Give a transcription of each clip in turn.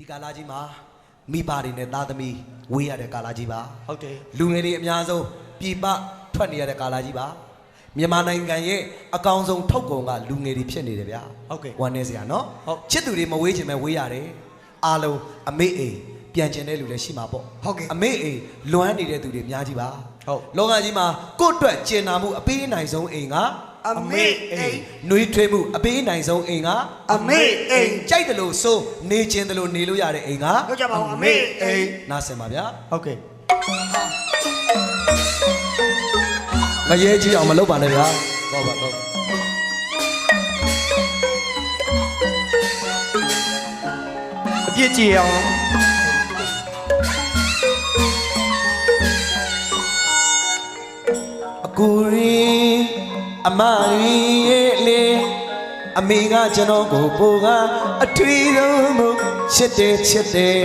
ဒီကာလကြီးမှာမိဘတွေနဲ့သားသမီးဝေးရတဲ့ကာလကြီးပါဟုတ်တယ်လူငယ်တွေအများဆုံးပြည်ပထွက်နေရတဲ့ကာလကြီးပါမြန်မာနိုင်ငံရဲ့အကောင်ဆုံးထုတ်ကုန်ကလူငယ်တွေဖြစ်နေတယ်ဗျာဟုတ်ကဲ့ဝမ်းနေစရာနော်ဟုတ်ချစ်သူတွေမဝေးချင်မဲ့ဝေးရတယ်အားလုံးအမေအိမ်ပြန်ကျင်တဲ့လူလည်းရှိမှာပေါ့ဟုတ်ကဲ့အမေအိမ်လွမ်းနေတဲ့သူတွေအများကြီးပါဟုတ်လောကကြီးမှာကိုယ့်အတွက်ကျင်နာမှုအပေးနိုင်ဆုံးအိမ်က အမေအိမ်နှွေးထွေးမှုအပေးနိုင်ဆုံးအိမ်ကအမေအိမ်ကြိုက်တယ်လို့ဆိုနေခြင်းတယ်လို့နေလို့ရတဲ့အိမ်ကတို့ကြပါဦးအမေအိမ်နားဆင်ပါဗျာဟုတ်ကဲ့မရဲကြီးအောင်မလုပ်ပါနဲ့ဗျာဟုတ်ပါဟုတ်အပြစ်ကြည့်အောင်အကူရီ အမရီရဲ့လေအမေကကျွန်တော်ကိုပိုကအထွေဆုံးမှုချစ်တယ်ချစ်တယ်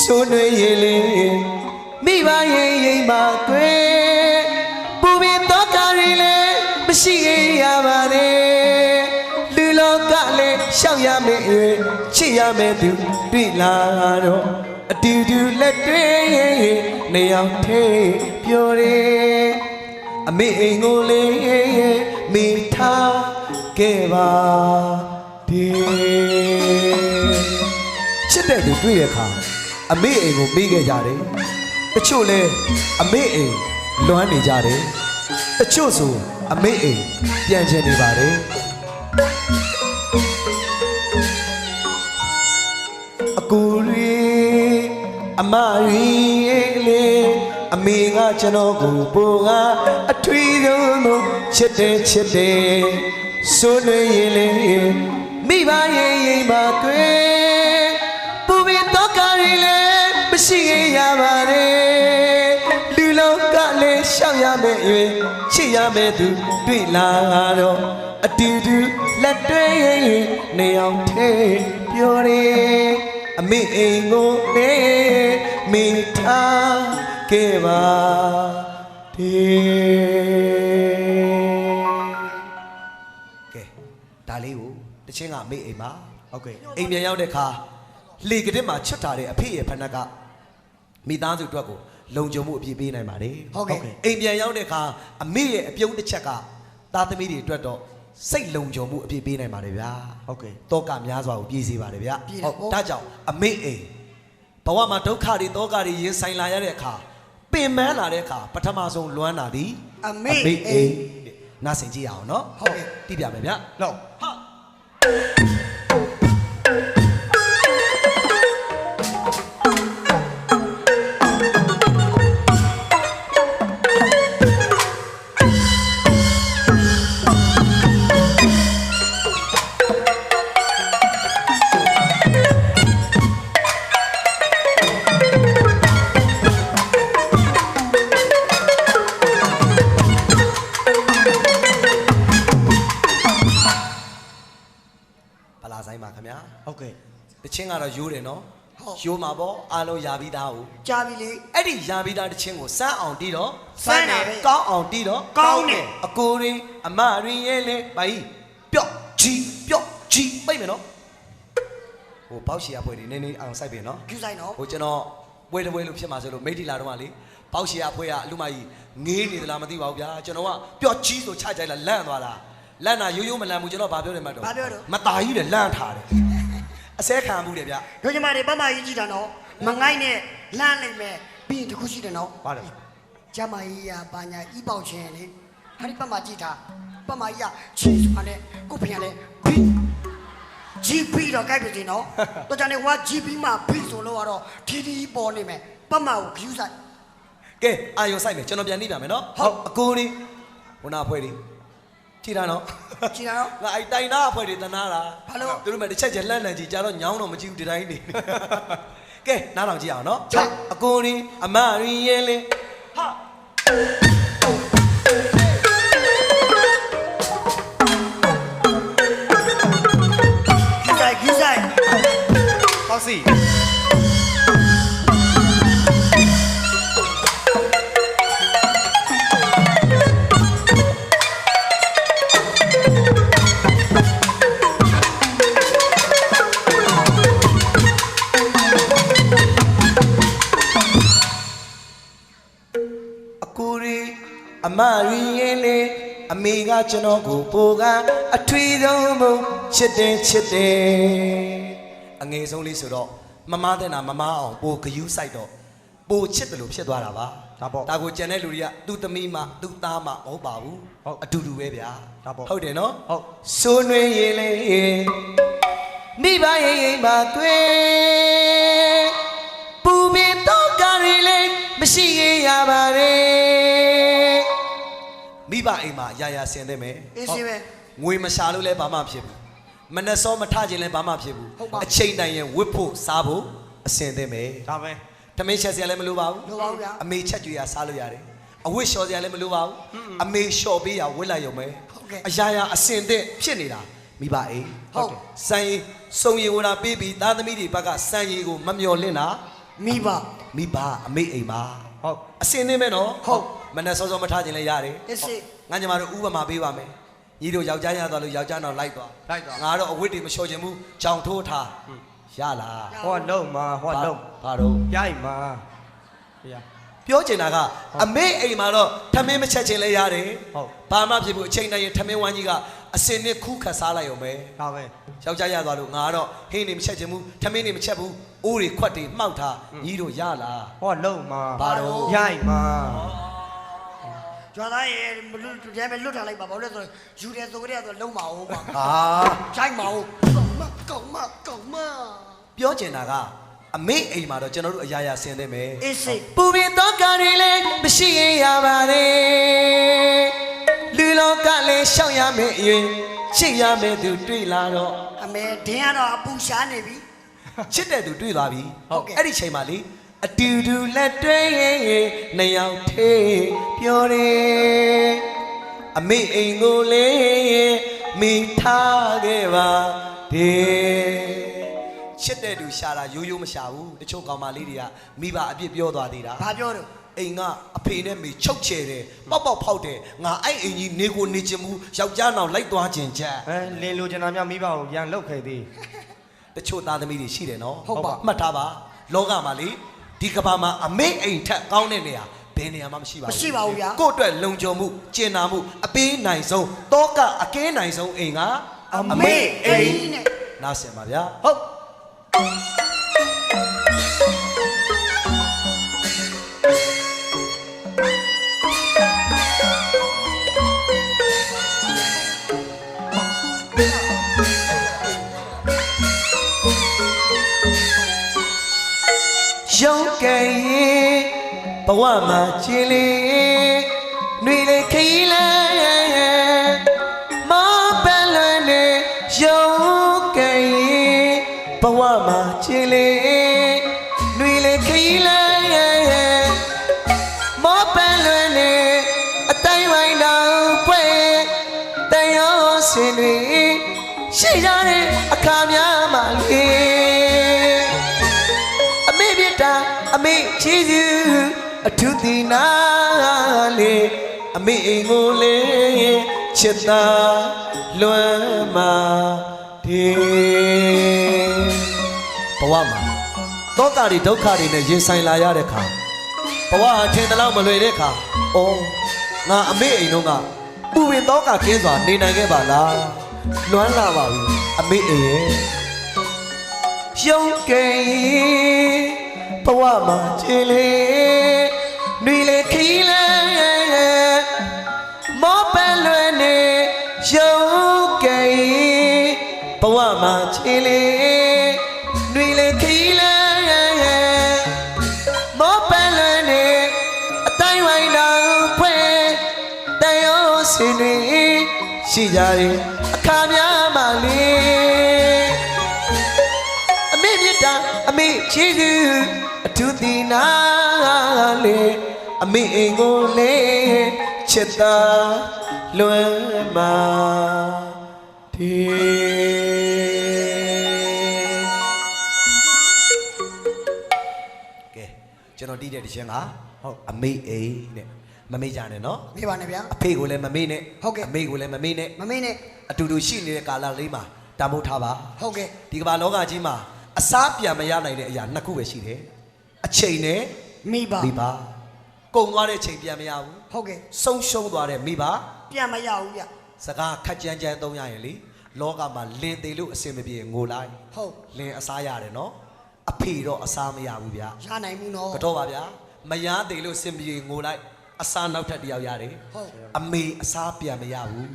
ဆိုနေရဲ့လေမိဘရဲ့ရိမ်မှာတွေ့ပူပင်တော့ကရီလေမရှိခဲ့ရပါတယ်လူလောကလည်းရှောက်ရမယ်ရွေချစ်ရမယ်သူတွေ့လာတော့အတူတူလက်တွေ့နေအောင်ထေးပြောတယ် အမေအိမ်ကိုလေးမိထားခဲ့ပါဒီချစ်တဲ့သူတွေ့တဲ့အခါအမေအိမ်ကိုမေးခဲ့ကြတယ်တချို့လဲအမေအိမ်လွမ်းနေကြတယ်တချို့ဆိုအမေအိမ်ပြန်ချင်နေပါတယ်အကူရီအမရီလေအ မေကကျွန်တော်ကိုပိုကအထွေဆုံးလို့ချစ်တယ်ချစ်တယ်ဆိုနေရင်လေမိဘရဲ့အိမ်မှာတွေ့ပူပင်တော့ကရီလေမရှိရင်ရပါတယ်လူလောကလည်းရှောက်ရမယ်ရွေချစ်ရမယ်သူတွေ့လာတော့အတူတူလက်တွဲနေအောင်ထဲပြောတယ်အမေအိမ်ကိုနေမိထား ခဲ့ပါဒီကဲဒါလေးကိုတချင်းကအမေအိမ်မှာဟုတ်ကဲ့အိမ်ပြန်ရောက်တဲ့အခါလေကတစ်မှာချွတ်ထားတဲ့အဖေရဲ့ဖနက်ကမိသားစုအတွက်ကိုလုံခြုံမှုအပြည့်ပေးနိုင်ပါတယ်ဟုတ်ကဲ့အိမ်ပြန်ရောက်တဲ့အခါအမေရဲ့အပြုံးတစ်ချက်ကသားသမီးတွေအတွက်တော့စိတ်လုံခြုံမှုအပြည့်ပေးနိုင်ပါတယ်ဗျာဟုတ်ကဲ့တောကများစွာကိုပြည့်စေပါတယ်ဗျာပြည့်တယ်ပေါ့ဒါကြောင့်အမေအိမ်ဘဝမှာဒုက္ခတွေတောကတွေရင်ဆိုင်လာရတဲ့အခါ ပင်ပန်းလာတဲ့အခါပထမဆုံးလွမ်းတာသည်အမေအိမ်နားဆင်ကြည့်ရအောင်နော်ဟုတ်ကဲ့တိပြမယ်ဗျာလောက်ဟာ ဆိုင်ပါခင်ဗျာဟုတ်ကဲ့တချင်းကတော့ရိုးတယ်နော်ဟုတ်ရိုးမှာပေါ့အားလုံးယာပြီးသားကိုကြာပြီလေအဲ့ဒီယာပြီးသားတချင်းကိုစမ်းအောင်တီးတော့စမ်းတယ်ပဲကောင်းအောင်တီးတော့ကောင်းတယ်အကိုရင်းအမရင်းရဲ့လေဘာကြီးပျော့ကြီးပျော့ကြီးပြိတ်မယ်နော်ဟိုပေါ့ရှီအဖွဲဒီနည်းနည်းအောင်စိုက်ပြီနော်ကျူဆိုင်နော်ဟိုကျွန်တော်ပွဲတစ်ပွဲလို့ဖြစ်မှာဆိုလို့မိတ်တီလာတော့ကလေပေါ့ရှီအဖွဲကအလူမကြီးငေးနေသလားမသိပါဘူးဗျာကျွန်တော်ကပျော့ကြီးဆိုချကြိုက်လာလန့်သွားတာ လန့်တာရိုးရိုးမလန့်ဘူးကျွန်တော်ဘာပြောတယ်မှတ်တော့ဘာပြောတော့မตาကြီးတယ်လန့်ထားတယ်အစဲခံမှုတယ်ဗျတို့ညီမတွေပတ်မကြီးကြည့်တာနော်မငိုက်နဲ့လမ်းလိုက်မယ်ပြီးရင်တစ်ခုရှိတယ်နော်ပါလေကျမကြီးရပါညာဤပေါက်ချင်းလေဟာဒီပတ်မကြည့်တာပတ်မကြီးကချီစွာနဲ့ကိုဖျံလဲဘီ GP တော့ကြိုက်ပြီနော်တော့ကြနေဟိုက GP မှာဘီဆိုလို့ကတော့ထီထီပေါ်နေမယ်ပတ်မကို view ဆိုင်ကဲအာယုံဆိုင်မယ်ကျွန်တော်ပြန်နှိပ်ပြမယ်နော်ဟုတ်အကိုလေးဟိုနာဖွဲလေး ကြည်တာနော်ကြည့်တာနော်ငါအိုက်တိုင်နာအဖွဲတွေတနာတာဘာလို့သူတို့မဲ့တစ်ချက်ချက်လှမ်းလှမ်းကြည့်ကြတော့ညောင်းတော့မကြည့်ဘူးဒီတိုင်းနေကဲနားထောင်ကြည့်အောင်နော်ဟုတ်အကိုလေးအမရီရဲ့လေးဟာ မရီရင်လေအမေကကျွန်တော်ကိုပိုကအထွေဆုံးမို့ချစ်တယ်ချစ်တယ်အငယ်ဆုံးလေးဆိုတော့မမတဲ့နာမမအောင်ပိုဂယူးဆိုင်တော့ပိုချစ်တယ်လို့ဖြစ်သွားတာပါဒါပေါ့ဒါကိုကြံတဲ့လူတွေကသူ့သမီးမှသူ့သားမှမဟုတ်ပါဘူးဟုတ်အတူတူပဲဗျာဒါပေါ့ဟုတ်တယ်နော်ဟုတ်ဆိုးနှွေးရင်လေမိဘရဲ့အိမ်မှာတွေ့ပူပင်တော့ကရီလေးမရှိရင်ရပါတယ် မိဘအိမ်မှာရာရာဆင်သင့်မယ်အေးစင်းပဲငွေမရှာလို့လည်းဘာမှဖြစ်ဘူးမနှစောမထခြင်းလည်းဘာမှဖြစ်ဘူးဟုတ်ပါအချိန်တိုင်းရင်ဝတ်ဖို့စားဖို့အဆင်သင့်မယ်ဒါပဲတမင်းချက်စရာလည်းမလိုပါဘူးလိုပါဘူးဗျာ အမေချက်ကြွေရစားလို့ရတယ်အဝတ်လျှော်စရာလည်းမလိုပါဘူးအမေလျှော်ပေးရဝတ်လိုက်ရုံပဲဟုတ်ကဲ့အရာရာအစင်တဲ့ဖြစ်နေတာမိဘအိမ်ဟုတ် စံရီစုံရီဝလာပေးပြီးသားသမီးတွေဘက်ကစံရီကိုမမျော်လင့်တာ မိဘ မိဘအမေအိမ်ပါဟုတ်အစင်နေမဲ့နော်ဟုတ် မနဲ့စောစောမထားခြင်းလည်းရတယ်အေးစင်းငါညီမတို့ဥပမာပေးပါမယ်ညီတို့ယောက်ျားရသွားလို့ယောက်ျားတော့လိုက်သွားလိုက်သွားငါတော့အဝတ်တွေမလျှော်ခြင်းဘူးကြောင်ထိုးထားရလားဟောလုံးမှာဟောလုံးဘာတော့ရိုက်မှာဖေးပြောချင်တာကအမေအိမ်မှာတော့ထမင်းမချက်ခြင်းလည်းရတယ်ဟုတ်ဘာမှဖြစ်ဘူးအချိန်တိုင်းရင်ထမင်းဝမ်းကြီးကအစင်နဲ့ခုခတ်စားလိုက်ရုံပဲဒါပဲယောက်ျားရသွားလို့ငါကတော့ဟင်းနေမချက်ခြင်းဘူးထမင်းနေမချက်ဘူးအိုးတွေခွက်တွေမှောက်ထားညီတို့ရလားဟောလုံးမှာဘာတော့ရိုက်မှာ ကျွမ်းသားရဲ့မလွတ်တဲမဲ့လွတ်ထားလိုက်ပါဘာလို့လဲဆိုတော့ယူတယ်ဆိုကြတဲ့ဆိုလုံးမအောင်ပါဟာချိုက်မအောင်ကောင်မကောင်မကောင်မပြောချင်တာကအမေအိမ်မှာတော့ကျွန်တော်တို့အရာရာဆင်းသင့်မယ်အေးစိတ်ပူပင်တော့ကတွေလည်းမရှိရင်ရပါတယ်လူလောကလည်းရှောက်ရမယ်အရင်ချစ်ရမယ်သူတွေ့လာတော့အမေဒင်းကတော့အပူရှားနေပြီချစ်တဲ့သူတွေ့သွားပြီဟုတ်ကဲ့အဲ့ဒီချိန်မှာလေ အတူတူလက်တွဲရင်နှစ်ယောက်သေးပြောတယ်အမေအိမ်ကိုလေမိထားခဲ့ပါတယ်ချစ်တဲ့သူရှာတာရိုးရိုးမရှာဘူးတချို့ကောင်မလေးတွေကမိဘအပြစ်ပြောသွားသေးတာဘာပြောတော့အိမ်ကအဖေနဲ့မေချုပ်ချယ်တယ်ပေါက်ပေါက်ဖောက်တယ်ငါအဲ့အိမ်ကြီးနေကိုနေချင်မှုယောက်ျားနောက်လိုက်သွားခြင်းချက်အဲလင်းလိုချင်တာများမိဘကိုရန်လောက်ခဲ့သေးတချို့သားသမီးတွေရှိတယ်နော်ဟုတ်ပါမှတ်ထားပါလောကမှာလေ ဒီကဘာမှာအမေအိမ်ထက်ကောင်းတဲ့နေရာဘယ်နေရာမှမရှိပါဘူးမရှိပါဘူးဗျာကိုယ့်အတွက်လုံခြုံမှုကျင်နာမှုအပေးနိုင်ဆုံးတောကအကင်းနိုင်ဆုံးအိမ်ကအမေအိမ်နဲ့နားဆင်ပါဗျာဟုတ် ဘဝမှာချီလေຫນွေလေခရီးလဲမပန်းလွင်နေရုံးကဲရင်ဘဝမှာချီလေຫນွေလေခရီးလဲမပန်းလွင်နေအတိုင်းဝိုင်းတော်ပွဲတန်ရောစင်တွေရှိကြတဲ့အခါများမှလေ အမေပြတာအမေချီးစု အထုသီနာလေအမေအိမ်ကိုလေချစ်တာလွမ်းမာဒီဘဝမှာတောကတွေဒုက္ခတွေနဲ့ရင်ဆိုင်လာရတဲ့ခါဘဝအထင်တလောက်မလွယ်တဲ့ခါအော်ငါအမေအိမ်တော့ကပူပင်တောကကင်းစွာနေနိုင်ခဲ့ပါလားလွမ်းလာပါပြီအမေအိမ်ရဲ့ရုံးကဲဘဝမှာချီလေ တွင်လေခီးလဲမောပန်းလွယ်နေရုံကိဘဝမှာခြေလေးတွင်လေခီးလဲမောပန်းလွယ်နေအတိုင်းဝိုင်းတော်ဖွဲ့တယောစင်တွင်ရှိကြတယ်အခါများမှလေးအမေမြတ်တာအမေချီးကျူးအထူးသီနာလေး အမေအိမ်ကိုလေချစ်တာလွမ်းမာဒီကဲကျွန်တော်တီးတဲ့ဒီချင်းကဟုတ်အမေအိမ်နဲ့မမေ့ကြနဲ့နော်နေပါနဲ့ဗျာအဖေကိုလည်းမမေ့နဲ့ဟုတ်ကဲ့အမေကိုလည်းမမေ့နဲ့မမင်းနဲ့အတူတူရှိနေတဲ့ကာလလေးမှာတာမို့ထားပါဟုတ်ကဲ့ဒီကမ္ဘာလောကကြီးမှာအစားပြန်မရနိုင်တဲ့အရာနှစ်ခုပဲရှိတယ်အချိန်နဲ့မိဘမိဘ ကုန်သွားတဲ့ချိန်ပြန်မရဘူးဟုတ်ကဲ့ဆုံးရှုံးသွားတဲ့မိဘပြန်မရဘူးဗျစကားခက်ကြမ်းကြမ်းသုံးရရင်လေလောကမှာလင်သေးလို့အစင်မပြေငိုလိုက်ဟုတ်လင်အစားရတယ်နော်အဖေတော့အစားမရဘူးဗျာရနိုင်ဘူးနော်ကတော့ပါဗျာမရသေးလို့စင်ပြေငိုလိုက်အစားနောက်ထပ်တစ်ယောက်ရတယ်ဟုတ်အမေအစားပြန်မရဘူး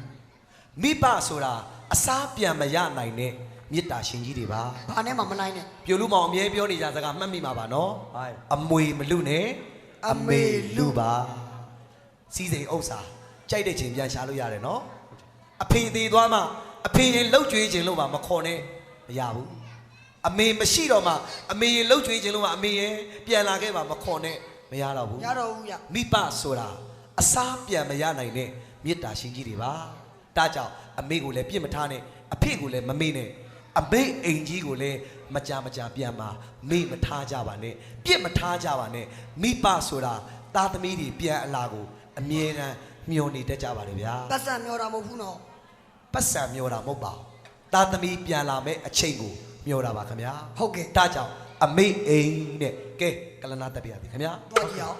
မိဘဆိုတာအစားပြန်မရနိုင်တဲ့မေတ္တာရှင်ကြီးတွေပါဘာနဲ့မှမနိုင်နဲ့ပြိုလူမောင်အမြဲပြောနေကြစကားမှတ်မိမှာပါနော်ဟိုင်းအမွေမလူနဲ့ အမေလူပါစီးစိမ်ဥစ္စာကြိုက်တဲ့ချိန်ပြန်ရှာလို့ရတယ်နော်အဖေသေးသွားမှအဖေရင်လှုပ်ကြွေးခြင်းလို့ပါမခေါ်နဲ့မရဘူးအမေမရှိတော့မှအမေရင်လှုပ်ကြွေးခြင်းလို့ပါအမေရင်ပြန်လာခဲ့ပါမခေါ်နဲ့မရတော့ဘူးရတော့ဘူးဗျမိဘဆိုတာအစားပြန်မရနိုင်တဲ့မေတ္တာရှင်ကြီးတွေပါဒါကြောင့်အမေကိုလည်းပြစ်မထားနဲ့အဖေကိုလည်းမမေ့နဲ့ အမေအိမ်ကြီးကိုလည်းမကြမကြပြန်ပါမေ့မထားကြပါနဲ့ပြစ်မထားကြပါနဲ့မိဘဆိုတာသားသမီးတွေပြန်အလာကိုအမြဲတမ်းမျှော်နေတတ်ကြပါလေဗျာပတ်စံမျောတာမဟုတ်ဘူးနော်ပတ်စံမျှော်တာမဟုတ်ပါဘူးသားသမီးပြန်လာမဲ့အချိန်ကိုမျှော်တာပါခင်ဗျာဟုတ်ကဲ့ဒါကြောင့်အမေအိမ်နဲ့ကဲကလနာတက်ပြရပြီခင်ဗျာတွားကြည့်အောင်